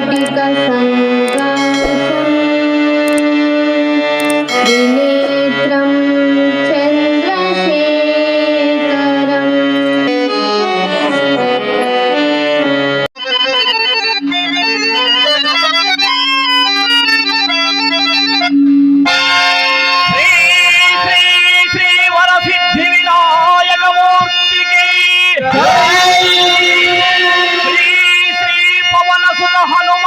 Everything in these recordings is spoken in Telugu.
वाटिका হনুমান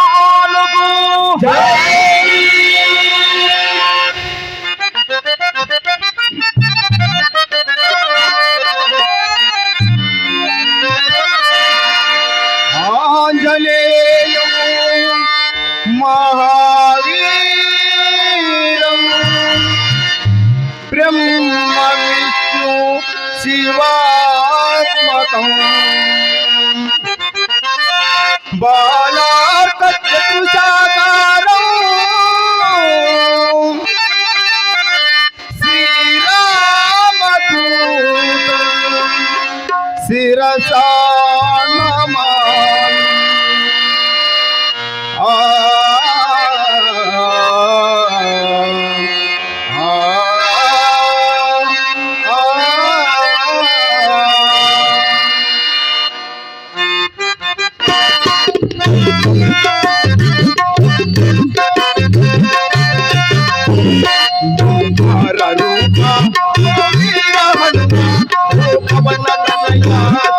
Caralho!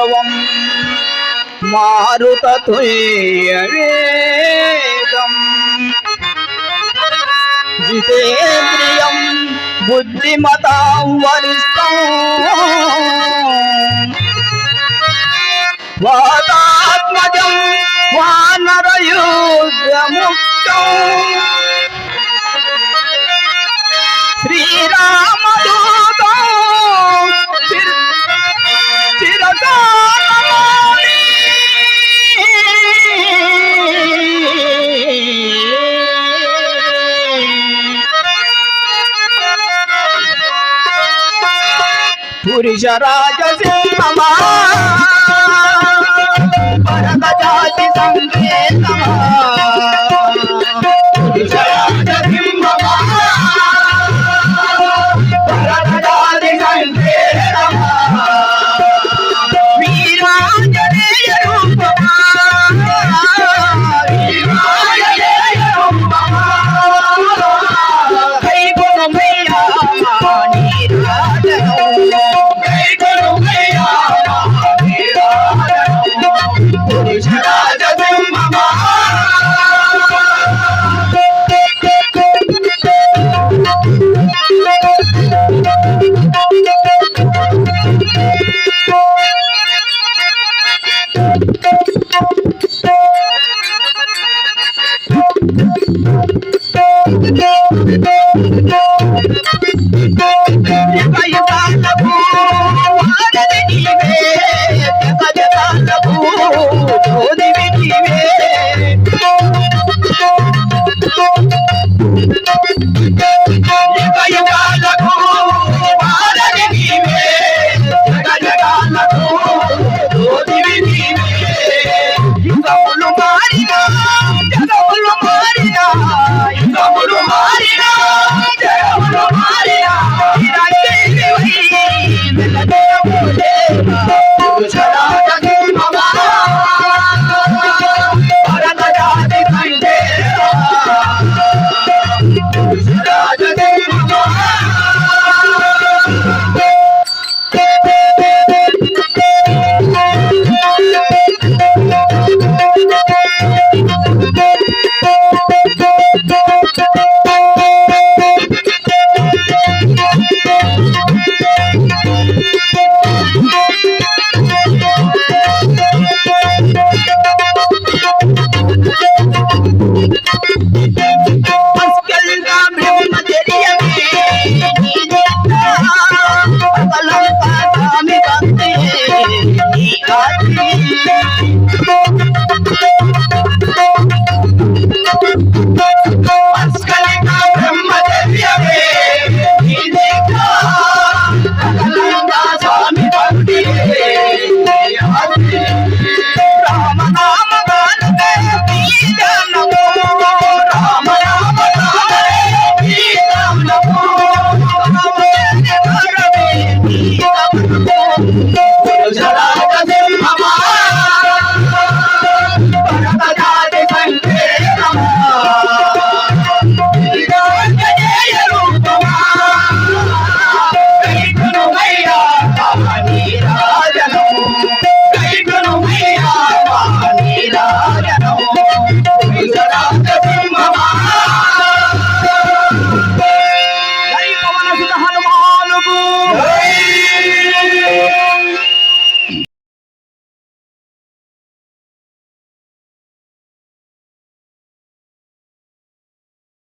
భైరవం మారుతతుయ్యవేదం జితేంద్రియం బుద్ధిమతాం వరిష్టం వాతాత్మజం వానరయోగముక్తం శ్రీరామ పురుష రాజసింహమా భరత జాతి సంకేతమా